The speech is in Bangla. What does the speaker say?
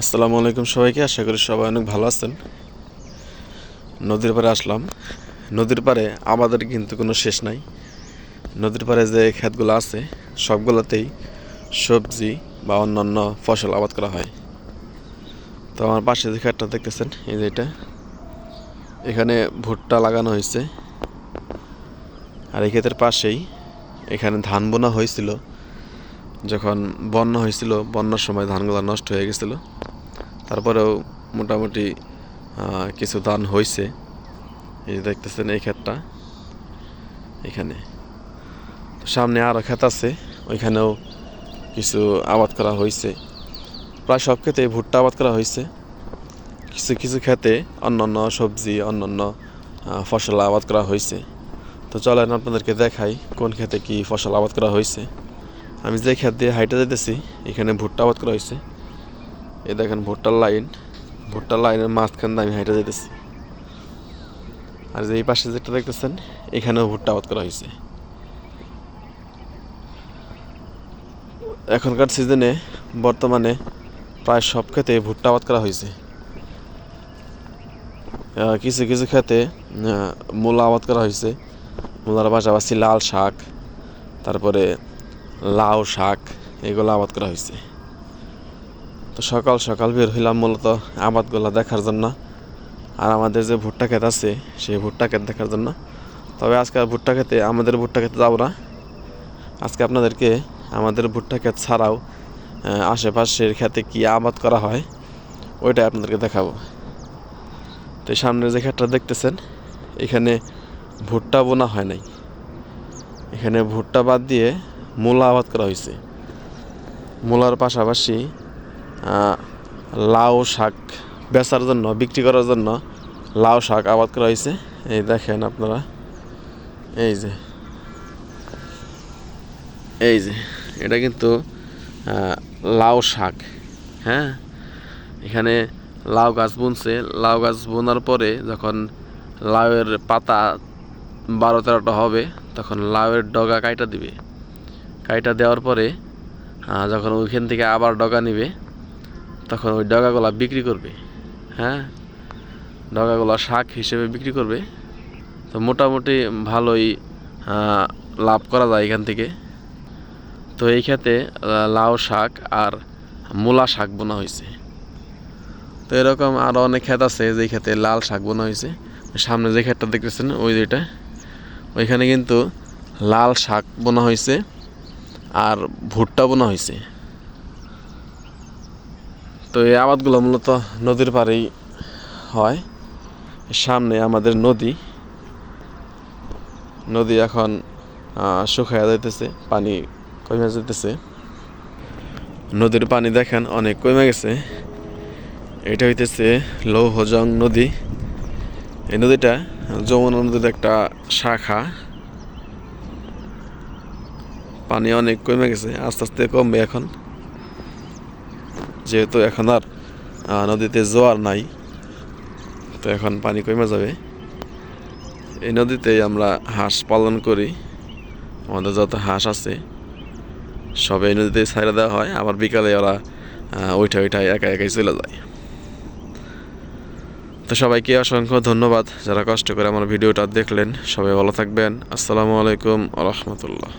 আসসালামু আলাইকুম সবাইকে, আশা করি সবাই অনেক ভালো আছেন। নদীর পাড়ে আসলাম। নদীর পাড়ে আমাদের কিন্তু কোনো শেষ নাই। নদীর পাড়ে যে ক্ষেতগুলো আছে, সবগুলোতেই সবজি বা অন্যান্য ফসল আবাদ করা হয়। তো আমার পাশে যে ক্ষেতটা দেখতেছেন, এই যে এটা। এখানে ভুট্টা লাগানো হয়েছে। আর এই ক্ষেতের পাশেই এখানে ধান বোনা হয়েছিল। যখন বন্যা হয়েছিল, বন্যার সময় ধানগুলো নষ্ট হয়ে গেছিল। তারপরেও মোটামুটি কিছু ধান হয়েছে এই যে দেখতেছেন এই ক্ষেতটা, এখানে। সামনে আরও ক্ষেত আছে, ওইখানেও কিছু আবাদ করা হয়েছে প্রায় সব ক্ষেতে ভুট্টা আবাদ করা হয়েছে কিছু কিছু ক্ষেতে অন্যান্য সবজি, অন্যান্য ফসল আবাদ করা হয়েছে তো চলেন আপনাদেরকে দেখাই কোন ক্ষেতে কি ফসল আবাদ করা হয়েছে আমি যে ক্ষেত দিয়ে হাইটে যেতেছি এখানে ভুট্টা আবাদ করা হয়েছে এই দেখেন ভুট্টার লাইন। ভুট্টার লাইনের মাঝখান দিয়ে আমি হাইটে যেতেছি আর যে এই পাশে যেটা দেখতেছেন, এখানেও ভুট্টা আবাদ করা হয়েছে এখনকার সিজনে বর্তমানে প্রায় সব ক্ষেতে ভুট্টা আবাদ করা হয়েছে কিছু কিছু ক্ষেতে মূলা আবাদ করা হয়েছে মূলার পাশাপাশি লাল শাক, তারপরে লাউ শাক, এগুলো আবাদ করা হয়েছে তো সকাল সকাল বের হইলাম মূলত আবাদগুলো দেখার জন্য। আর আমাদের যে ভুট্টা ক্ষেত আছে, সেই ভুট্টা ক্ষেত দেখার জন্য। তবে আজকে ভুট্টা খেতে আমাদের ভুট্টা খেতে যাব না। আজকে আপনাদেরকে আমাদের ভুট্টা ক্ষেত ছাড়াও আশেপাশের ক্ষেতে কি আবাদ করা হয়, ওইটাই আপনাদেরকে দেখাবো। তো এই সামনের যে ক্ষেতটা দেখতেছেন, এখানে ভুট্টা বোনা হয় নাই। এখানে ভুট্টা বাদ দিয়ে মূলা আবাদ করা হয়েছে মূলার পাশাপাশি লাউ শাক বেচার জন্য, বিক্রি করার জন্য লাউ শাক আবাদ করা হয়েছে। এই দেখেন আপনারা। এই যে। এই যে, এটা কিন্তু লাউ শাক হ্যাঁ? এখানে লাউ গাছ বুনছে। লাউ গাছ বোনার পরে যখন লাউয়ের পাতা বারো তেরোটা হবে, তখন লাউয়ের ডগা কাইটা দিবে। কাইটা দেওয়ার পরে যখন ওইখান থেকে আবার ডগা নিবে তখন ওই ডগাগুলা বিক্রি করবে হ্যাঁ? ডগাগুলা শাক হিসেবে বিক্রি করবে। তো মোটামুটি ভালোই লাভ করা যায় এখান থেকে। তো এই ক্ষেতে লাউ শাক আর মূলা শাক বোনা হয়েছে তো এরকম আরও অনেক ক্ষেত আছে যেই ক্ষেতে লাল শাক বোনা হয়েছে সামনে যে ক্ষেতটা দেখতেছেন, ওই যেটা ওইখানে কিন্তু লাল শাক বোনা হয়েছে আর ভুট্টা বোনা হয়েছে তো এই আবাদগুলো মূলত নদীর পাড়েই হয়। সামনে আমাদের নদী। নদী এখন শুকায়া যাইতেছে, পানি কমে যেতেছে নদীর পানি দেখেন অনেক কমে গেছে। এটা হইতেছে লৌহজং নদী। এই নদীটা যমুনা নদীর একটা শাখা। পানি অনেক কমে গেছে, আস্তে আস্তে কমবে এখন। যেহেতু এখন আর নদীতে জোয়ার নাই, তো এখন পানি কমে যাবে। এই নদীতেই আমরা হাঁস পালন করি, আমাদের যত হাঁস আছে, সব এই নদীতেই ছাইড়া দেওয়া হয়, আবার বিকালে ওরা ওইটা ওইটাই একা একাই চলে যায়। তো সবাইকে অসংখ্য ধন্যবাদ যারা কষ্ট করে আমার ভিডিওটা দেখলেন। সবাই ভালো থাকবেন। আসসালামু আলাইকুম রহমতুল্লাহ।